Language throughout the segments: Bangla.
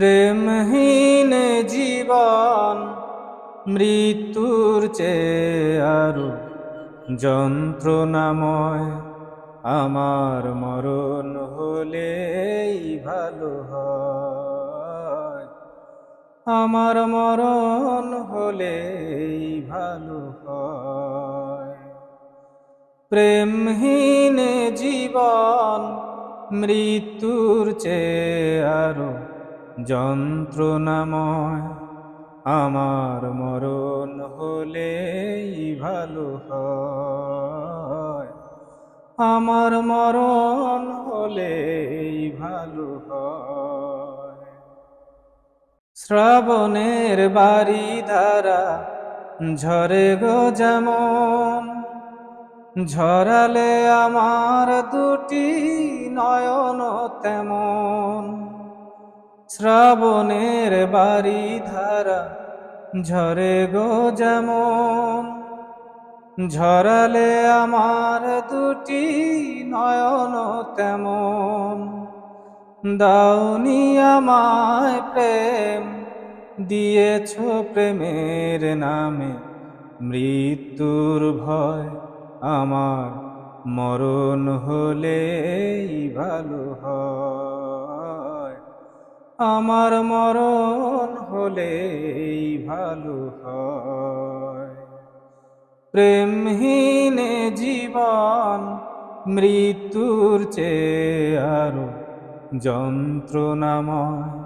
প্রেমহীন জীবন, মৃত্যুর চেয়ে আরও যন্ত্রণাময়। আমার মরণ হলেই ভালো হয়। আমার মরণ হলেই ভালো হয়। প্রেমহীন জীবন, মৃত্যুর চেয়ে আরও যন্ত্রণাময়, আমার মরণ হলেই ভালো হয়। আমার মরণ হলেই ভালো হয়। শ্রাবণের বাড়ি ধারা ঝরে গো যেমন, ঝরালে আমার দুটি নয়ন তেমন। শ্রাবণের বাড়ি ধারা, ঝরে গো যেমন। ঝরালে আমার দুটি নয়ন তেমন। দাউনি আমায় প্রেম, দিয়েছ প্রেমের নামে। মৃত্যুর ভয় আমার মরণ হলেই ভালো হয়। আমার মরণ হলেই ভালো হয়। প্রেমহীন জীবন মৃত্যুর চেয়ে আরও যন্ত্রণাময়।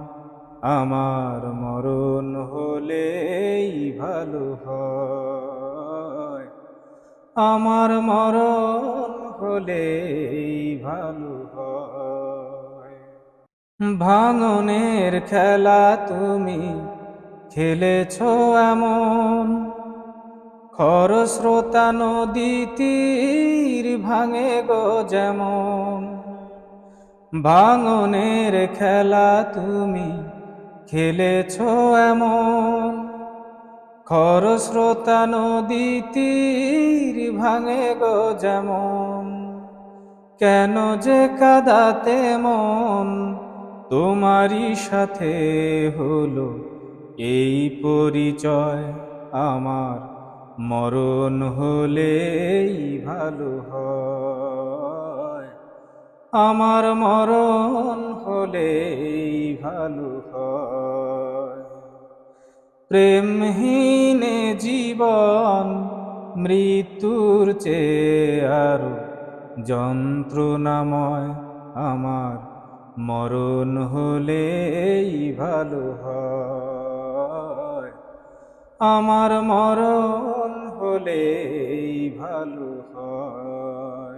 আমার মরণ হলেই ভালো হয়। আমার মরণ হলেই ভালো হয়। ভাঙনের খেলা তুমি খেলেছ এমন। খরস্রোতা নদী তীর ভাঙে গো যেমন। ভাঙনের খেলা তুমি খেলেছ এমন। খরস্রোতা নদী তীর ভাঙে গো যেমন। কেন যে কাদাতে মন তোমারই সাথে হলো এই পরিচয়। আমার মরণ হলেই ভালো হয়। আমার মরণ হলেই ভালো হয়। প্রেমহীন জীবন, মৃত্যুর চেয়ে আরও যন্ত্রণাময় আমার মরণ হলেই ভালো হয়। আমার মরণ হলেই ভালো হয়।